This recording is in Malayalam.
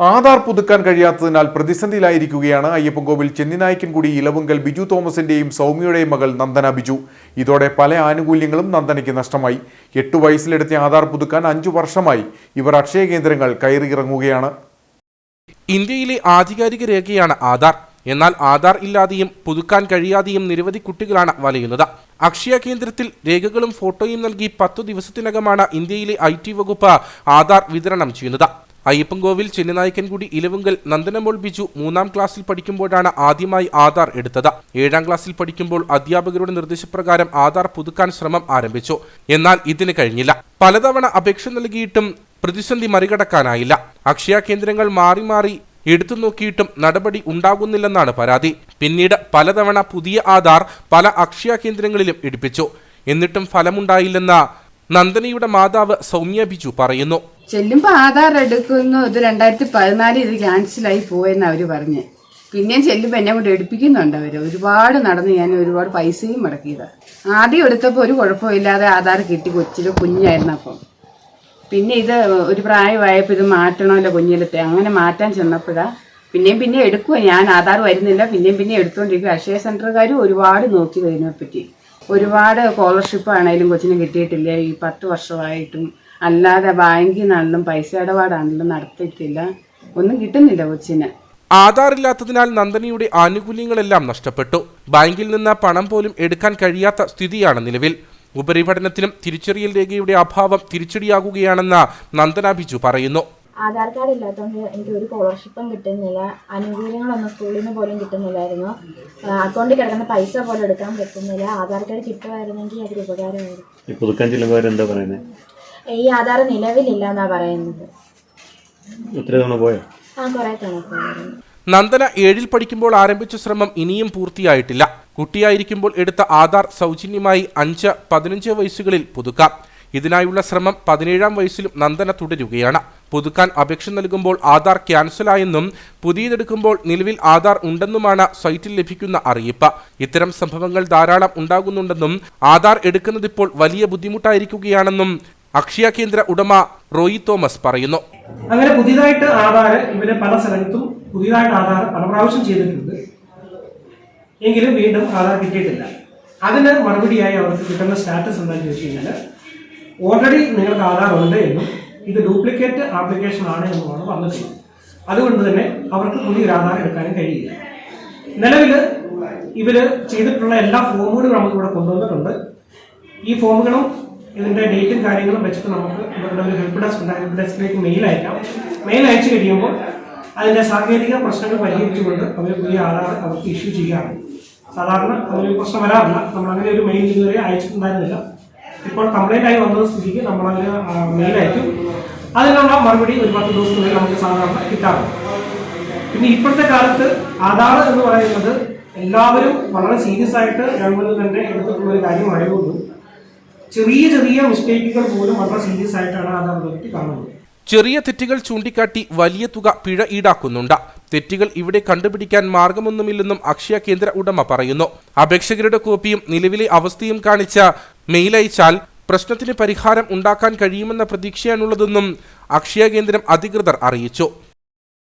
ആധാർ പുതുക്കാൻ കഴിയാത്തതിനാൽ പ്രതിസന്ധിയിലായിരിക്കുകയാണ് അയ്യപ്പൻകോവിൽ ചെന്നിനായ്ക്കൻകുടി ഇലവുങ്കൽ ബിജു തോമസിന്റെയും സൗമ്യയുടെയും മകൾ നന്ദന ബിജു. ഇതോടെ പല ആനുകൂല്യങ്ങളും നന്ദനയ്ക്ക് നഷ്ടമായി. എട്ടു വയസ്സിലെടുത്ത ആധാർ പുതുക്കാൻ അഞ്ചു വർഷമായി. ഇവർ അക്ഷയ കേന്ദ്രങ്ങൾ കയറിയിറങ്ങുകയാണ്. ഇന്ത്യയിലെ ആധികാരിക രേഖയാണ് ആധാർ. എന്നാൽ ആധാർ ഇല്ലാതെയും പുതുക്കാൻ കഴിയാതെയും നിരവധി കുട്ടികളാണ് വലയുന്നത്. അക്ഷയ കേന്ദ്രത്തിൽ രേഖകളും ഫോട്ടോയും നൽകി പത്തു ദിവസത്തിനകമാണ് ഇന്ത്യയിലെ ഐ വകുപ്പ് ആധാർ വിതരണം ചെയ്യുന്നത്. അയ്യപ്പൻകോവിൽ ചെന്നിനായ്ക്കൻകുടി ഇലവുങ്കൽ നന്ദനമോൾ ബിജു മൂന്നാം ക്ലാസ്സിൽ പഠിക്കുമ്പോഴാണ് ആദ്യമായി ആധാർ എടുത്തത്. ഏഴാം ക്ലാസ്സിൽ പഠിക്കുമ്പോൾ അധ്യാപകരുടെ നിർദ്ദേശപ്രകാരം ആധാർ പുതുക്കാൻ ശ്രമം ആരംഭിച്ചു. എന്നാൽ ഇതിന് കഴിഞ്ഞില്ല. പലതവണ അപേക്ഷ നൽകിയിട്ടും പ്രതിസന്ധി മറികടക്കാനായില്ല. അക്ഷയ കേന്ദ്രങ്ങൾ മാറി മാറി എടുത്തു നോക്കിയിട്ടും നടപടി ഉണ്ടാകുന്നില്ലെന്നാണ് പരാതി. പിന്നീട് പലതവണ പുതിയ ആധാർ പല അക്ഷയ കേന്ദ്രങ്ങളിലും എടുപ്പിച്ചു. എന്നിട്ടും ഫലമുണ്ടായില്ലെന്ന നന്ദനയുടെ മാതാവ് സൗമ്യ ബിജു പറയുന്നു. ചെല്ലുമ്പോ ആധാർ എടുക്കുന്നു. ഇത് രണ്ടായിരത്തി പതിനാല് ഇത് ക്യാൻസലായി പോയെന്ന് അവർ പറഞ്ഞ്. പിന്നെയും ചെല്ലുമ്പോൾ എന്നെ കൊണ്ട് എടുപ്പിക്കുന്നുണ്ട് അവർ ഒരുപാട് നടന്ന് ഞാൻ ഒരുപാട് പൈസയും മുടക്കിയത്. ആദ്യം എടുത്തപ്പോൾ ഒരു കുഴപ്പമില്ലാതെ ആധാർ കിട്ടി. കൊച്ചിലെ കുഞ്ഞായിരുന്നു അപ്പം. പിന്നെ ഇത് ഒരു പ്രായമായപ്പോൾ ഇത് മാറ്റണമല്ലോ കുഞ്ഞിലത്തെ. അങ്ങനെ മാറ്റാൻ ചെന്നപ്പോഴാണ് പിന്നെയും പിന്നെ എടുക്കുക ഞാൻ ആധാർ വരുന്നില്ല. പിന്നെയും പിന്നെ എടുത്തുകൊണ്ടിരിക്കുക അക്ഷയ സെന്ററുകാരും ഒരുപാട് നോക്കി ഇതിനെപ്പറ്റി. ഒരുപാട് സ്കോളർഷിപ്പ് ആണെങ്കിലും കൊച്ചിന് കിട്ടിയിട്ടില്ല. ഈ പത്ത് വർഷമായിട്ടും അല്ലാതെ ബാങ്കിൽ നിന്നാണെങ്കിലും പൈസ ഇടപാടാണെങ്കിലും നടത്തിയിട്ടില്ല. ഒന്നും കിട്ടുന്നില്ല കൊച്ചിന്. ആധാർ ഇല്ലാത്തതിനാൽ നന്ദനയുടെ ആനുകൂല്യങ്ങളെല്ലാം നഷ്ടപ്പെട്ടു. ബാങ്കിൽ നിന്ന് പണം പോലും എടുക്കാൻ കഴിയാത്ത സ്ഥിതിയാണ് നിലവിൽ. ഉപരിപഠനത്തിനും തിരിച്ചറിയൽ രേഖയുടെ അഭാവം തിരിച്ചടിയാകുകയാണെന്ന് നന്ദന ബിജു പറയുന്നു. ആധാർ കാർഡ് ഇല്ലാത്തതുകൊണ്ട് എനിക്ക് ഒരു സ്കോളർഷിപ്പും കിട്ടുന്നില്ല. ആനുകൂല്യങ്ങളൊന്നും സ്കൂളിൽ നിന്ന് പോലും കിട്ടുന്നില്ലായിരുന്നു. അക്കൗണ്ടിൽ കിടക്കുന്ന പൈസ പോലും എടുക്കാൻ പറ്റുന്നില്ല. ആധാർ കാർഡ് കിട്ടുമായിരുന്നെങ്കിൽ അതൊരു ഉപകാരമായിരുന്നു. ഈ പുതുക്കാൻ ചെല്ലുമ്പോൾ എന്താ പറയുന്നത് ഈ ആധാർ നിലവിലില്ല എന്നാ പറയുന്നത് ആ കുറേ നന്ദന ഏഴിൽ പഠിക്കുമ്പോൾ ആരംഭിച്ച ശ്രമം ഇനിയും പൂർത്തിയായിട്ടില്ല. കുട്ടിയായിരിക്കുമ്പോൾ എടുത്ത ആധാർ സൗജന്യമായി അഞ്ച് പതിനഞ്ച് വയസ്സുകളിൽ പുതുക്കാം. ഇതിനായുള്ള ശ്രമം പതിനേഴാം വയസ്സിലും നന്ദന തുടരുകയാണ്. പുതുക്കാൻ അപേക്ഷ നൽകുമ്പോൾ ആധാർ ക്യാൻസലായെന്നും പുതിയതെടുക്കുമ്പോൾ നിലവിൽ ആധാർ ഉണ്ടെന്നുമാണ് സൈറ്റിൽ ലഭിക്കുന്ന അറിയിപ്പ്. ഇത്തരം സംഭവങ്ങൾ ധാരാളം ഉണ്ടാകുന്നുണ്ടെന്നും ആധാർ എടുക്കുന്നതിപ്പോൾ വലിയ ബുദ്ധിമുട്ടായിരിക്കുകയാണെന്നും അക്ഷയ കേന്ദ്ര ഉടമ റോയി തോമസ് പറയുന്നു. അങ്ങനെ പുതിയതായിട്ട് ആധാർ ഇവർ പല സ്ഥലത്തും പുതിയതായിട്ട് ആധാർ പല പ്രാവശ്യം ചെയ്തിട്ടുണ്ട്. എങ്കിലും വീണ്ടും ആധാർ കിട്ടിയിട്ടില്ല. അതിന് മറുപടിയായി അവർക്ക് കിട്ടുന്ന സ്റ്റാറ്റസ് എന്താണെന്ന് ചോദിച്ചു കഴിഞ്ഞാൽ ഓൾറെഡി നിങ്ങൾക്ക് ആധാർ ഉണ്ട് എന്നും ഇത് ഡ്യൂപ്ലിക്കേറ്റ് ആപ്ലിക്കേഷൻ ആണ് എന്നുമാണ് വന്നിട്ടുള്ളത്. അതുകൊണ്ട് തന്നെ അവർക്ക് പുതിയൊരു ആധാർ എടുക്കാനും കഴിയില്ല. നിലവിൽ ഇവർ ചെയ്തിട്ടുള്ള എല്ലാ ഫോമുകളും നമുക്ക് ഇവിടെ കൊണ്ടുവന്നിട്ടുണ്ട്. ഈ ഫോമുകളും ഇതിന്റെ ഡേറ്റും കാര്യങ്ങളും വെച്ചിട്ട് നമുക്ക് ഇവരുടെ ഒരു ഹെൽപ്പ് ഡെസ്ക് ഉണ്ട്. ഹെൽപ്പ് ഡെസ്കിലേക്ക് മെയിൽ അയക്കാം. മെയിൽ അയച്ചു കഴിയുമ്പോൾ അതിന്റെ സാങ്കേതിക പ്രശ്നങ്ങൾ പരിഹരിച്ചുകൊണ്ട് അവർ പുതിയ ആധാർ അവർക്ക് ഇഷ്യൂ ചെയ്യാറുണ്ട് സാധാരണ ഒരു പ്രശ്നം വരാറില്ല. നമ്മൾ അങ്ങനെ ഒരു മെയിൽ ഇതുവരെ അയച്ചിട്ടുണ്ടായിരുന്നില്ല. ഇപ്പോൾ കംപ്ലൈന്റ് ആയി വന്ന സ്ഥിതിക്ക് നമ്മൾ അതിന് മെയിൽ അയക്കും. അതിനുള്ള മറുപടി ഒരു പത്ത് ദിവസത്തിനുള്ളിൽ നമുക്ക് സാധാരണ കിട്ടാറുണ്ട്. പിന്നെ ഇപ്പോഴത്തെ കാലത്ത് ആധാർ എന്ന് പറയുന്നത് എല്ലാവരും വളരെ സീരിയസ് ആയിട്ട് ഗവൺമെന്റ് തന്നെ എടുത്തിട്ടുള്ള ഒരു കാര്യമായതുകൊണ്ടും ചെറിയ ചെറിയ മിസ്റ്റേക്കുകൾ പോലും വളരെ സീരിയസ് ആയിട്ടാണ് ആധാർ അതോറിറ്റി കാണുന്നത്. ചെറിയ തെറ്റുകൾ ചൂണ്ടിക്കാട്ടി വലിയ തുക പിഴ ഈടാക്കുന്നുണ്ട്. തെറ്റുകൾ ഇവിടെ കണ്ടുപിടിക്കാൻ മാർഗമൊന്നുമില്ലെന്നും അക്ഷയ കേന്ദ്ര ഉടമ പറയുന്നു. അപേക്ഷകരുടെ കോപ്പിയും നിലവിലെ അവസ്ഥയും കാണിച്ച മെയിൽ അയച്ചാൽ പ്രശ്നത്തിന് പരിഹാരം ഉണ്ടാക്കാൻ കഴിയുമെന്ന പ്രതീക്ഷയാണുള്ളതെന്നും അക്ഷയ കേന്ദ്രം അധികൃതർ അറിയിച്ചു.